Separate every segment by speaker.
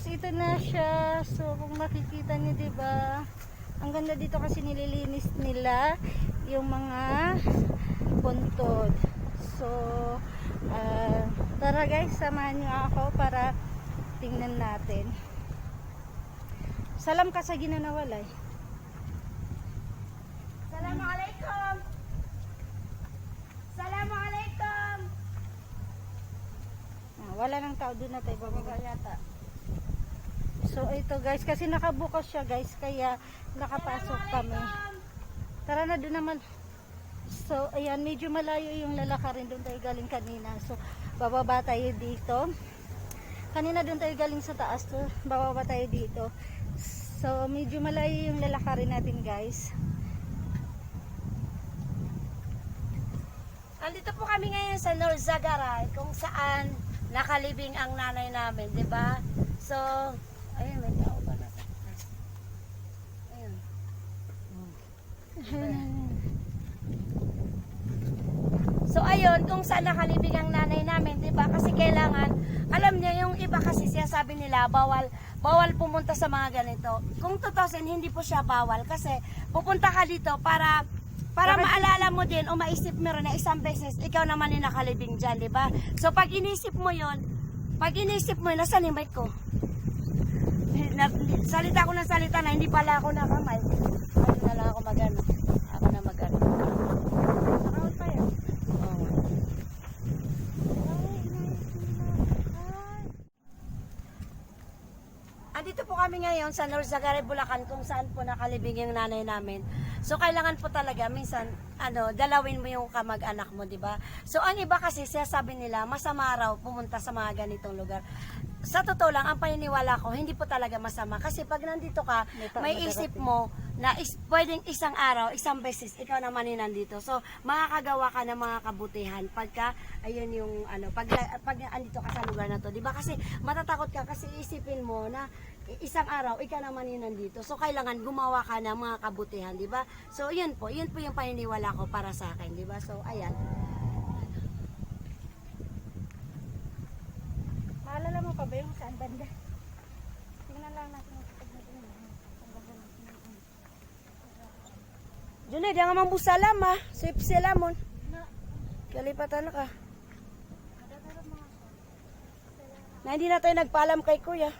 Speaker 1: guys, ito na siya. So kung makikita niyo 'di ba? Ang ganda dito kasi nililinis nila yung mga puntod. So ah, tara guys, samahan niyo ako para tingnan natin. Salam ka sa ginanawalay.
Speaker 2: Assalamualaikum. Assalamualaikum.
Speaker 1: Ah, wala nang tao doon na tayo bababa yata. So ito guys, kasi nakabukas siya guys, kaya nakapasok kami. Tara na doon naman. So ayan, medyo malayo yung lalakarin doon tayo galing kanina. So bababa tayo dito. Kanina doon tayo galing sa taas, so bababa tayo dito. So medyo malayo yung lalakarin natin guys.
Speaker 2: Andito po kami ngayon sa North Zagaray kung saan nakalibing ang nanay namin, 'di ba? So, ayun may tao pa nasa taas. Ayun. So ayun, kung saan nakalibing ang nanay namin, 'di ba? Kasi kailangan, alam niya yung iba kasi siya sabi nila bawal bawal pumunta sa mga ganito. Kung 2000 hindi po siya bawal kasi pupunta ka dito para para maalala mo din o maisip mo rin na isang beses ikaw naman yung nakalibing dyan, di ba? So pag inisip mo yon pag inisip mo yun, yung mic ko? Na, salita ko ng salita na hindi pala ako nakamay. Ano na lang ako magano. Ako na magano.
Speaker 1: Nakawal pa yan.
Speaker 2: Oo. Andito po kami ngayon sa North Zagare, Bulacan kung saan po nakalibing yung nanay namin. So kailangan po talaga minsan ano, dalawin mo yung kamag-anak mo, 'di ba? So ang iba kasi siya sabi nila masama raw pumunta sa mga ganitong lugar. Sa totoo lang, ang paniniwala ko, hindi po talaga masama. Kasi pag nandito ka,
Speaker 1: May
Speaker 2: isip mo na is, pwedeng isang araw, isang beses, ikaw naman yung nandito. So, makakagawa ka ng mga kabutihan pagka, ayun yung, ano, pag, pag andito ka sa lugar na to. Di ba? Kasi matatakot ka kasi isipin mo na isang araw, ikaw naman yung nandito. So, kailangan gumawa ka ng mga kabutihan, di ba? So, yun po. Yun po yung paniniwala ko para sa akin, di ba? So, ayan.
Speaker 1: Maalala mo pa ba yung saan banda? Tingnan lang natin ang kapag natin. Ang ganda ng tingnan.
Speaker 2: Junay, di nga mambusalam ha. Sip silamon. Kalipatan ka. Na hindi na tayo nagpaalam kay kuya.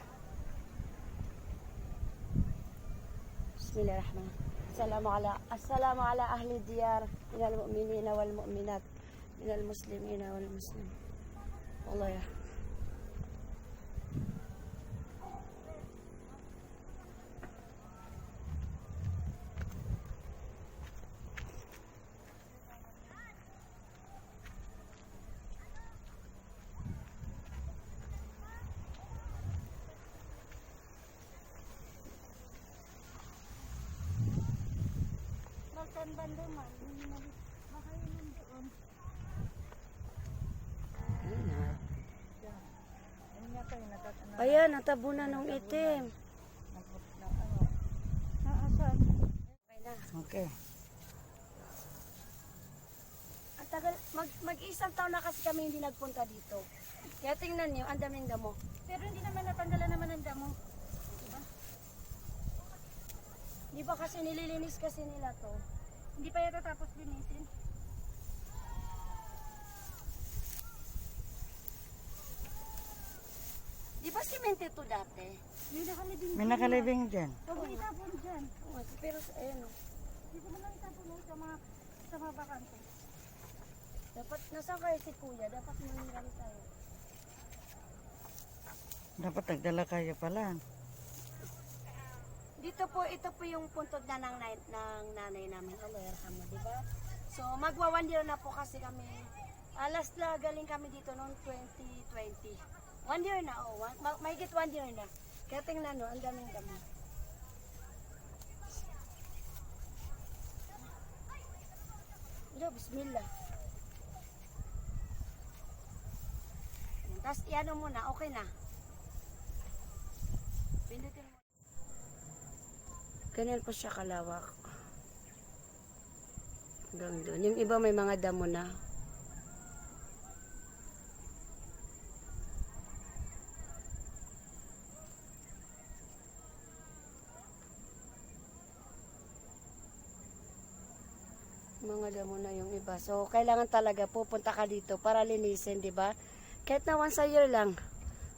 Speaker 2: بسم الله الرحمن السلام على السلام على أهل الديار من المؤمنين والمؤمنات من المسلمين والمسلمين والله يرحمه
Speaker 1: Saan banda man? Baka yun nandoon.
Speaker 3: Natat, na,
Speaker 2: Ayan, natabunan ng itim.
Speaker 3: na, na.
Speaker 1: Ah, saan?
Speaker 3: Okay.
Speaker 2: Ang tagal, mag, mag-isang taon na kasi kami hindi nagpunta dito. Kaya tingnan niyo, ang daming damo.
Speaker 1: Pero hindi naman natanggalan naman ang damo.
Speaker 2: Di ba kasi nililinis kasi nila to?
Speaker 1: Hindi pa yata tapos linisin.
Speaker 2: Di ba simento to dati?
Speaker 1: May nakalibing
Speaker 3: May nakalibing dyan.
Speaker 1: Huwag mo itapon dyan.
Speaker 2: Oo, pero ayun. oh.
Speaker 1: Dito mo lang itapon mo sa mga, sa mga bakante.
Speaker 2: Dapat, nasaan kayo si kuya? Dapat mangiram tayo.
Speaker 3: Dapat nagdala kayo pala.
Speaker 2: Dito po, ito po yung puntod na ng, ng nanay namin. Allah yarhamo, di ba? So, magwa one na po kasi kami. Alas la, galing kami dito noong 2020. One year na, oh. Ma- mahigit one year na. Kaya tingnan no, ang daming damo. Ilo, bismillah. Tapos, iano muna, okay na. Pindutin mo. Ganyan po siya kalawak. Hanggang doon. Yung iba may mga damo na. Mga damo na yung iba. So, kailangan talaga pupunta ka dito para linisin, di ba? Kahit na once a year lang,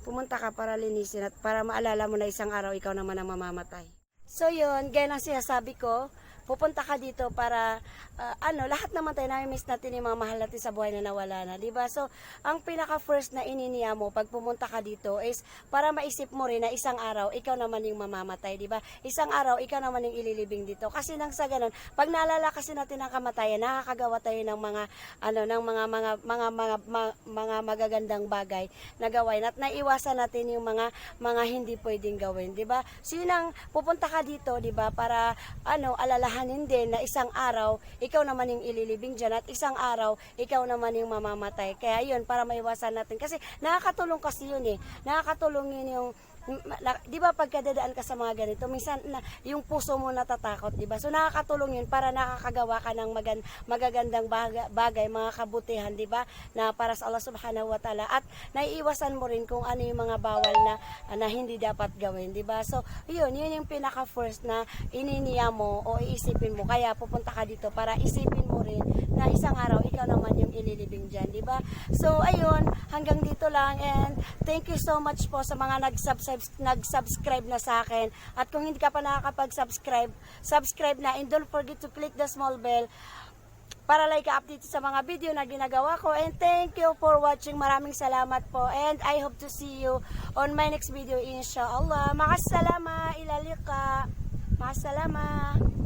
Speaker 2: pumunta ka para linisin at para maalala mo na isang araw ikaw naman ang mamamatay. So yun, gaya ng sinasabi ko, pupunta ka dito para, ah, ano, lahat naman tayo nami-miss natin yung mga mahal natin sa buhay na nawala na, di ba? So, ang pinaka-first na ininiya mo pag pumunta ka dito is para maisip mo rin na isang araw, ikaw naman yung mamamatay, di ba? Isang araw, ikaw naman yung ililibing dito. Kasi nang sa ganun, pag naalala kasi natin ang kamatayan, nakakagawa tayo ng mga, ano, ng mga, mga, mga, mga, mga, mga magagandang bagay na gawain at naiwasan natin yung mga, mga hindi pwedeng gawin, di ba? So, yun ang, pupunta ka dito, di ba, para, ano, alalahanin din na isang araw, ikaw naman yung ililibing dyan at isang araw, ikaw naman yung mamamatay. Kaya yun, para maiwasan natin. Kasi nakakatulong kasi yun eh. Nakakatulong yun yung di ba pagkadadaan ka sa mga ganito, minsan na, yung puso mo natatakot, di ba? So nakakatulong yun para nakakagawa ka ng magan, magagandang baga- bagay, mga kabutihan, di ba? Na para sa Allah subhanahu wa ta'ala at naiiwasan mo rin kung ano yung mga bawal na, na hindi dapat gawin, di ba? So yun, yun yung pinaka first na ininiya mo o iisipin mo. Kaya pupunta ka dito para isipin mo rin na isang araw ikaw naman yung ililibing dyan, di ba? So ayun, hanggang dito lang and thank you so much po sa mga nag-subscribe nag-subscribe na sa akin. At kung hindi ka pa nakakapag-subscribe, subscribe na and don't forget to click the small bell para like update sa mga video na ginagawa ko. And thank you for watching. Maraming salamat po. And I hope to see you on my next video inshallah. Makasalama, ilalika. Makasalama.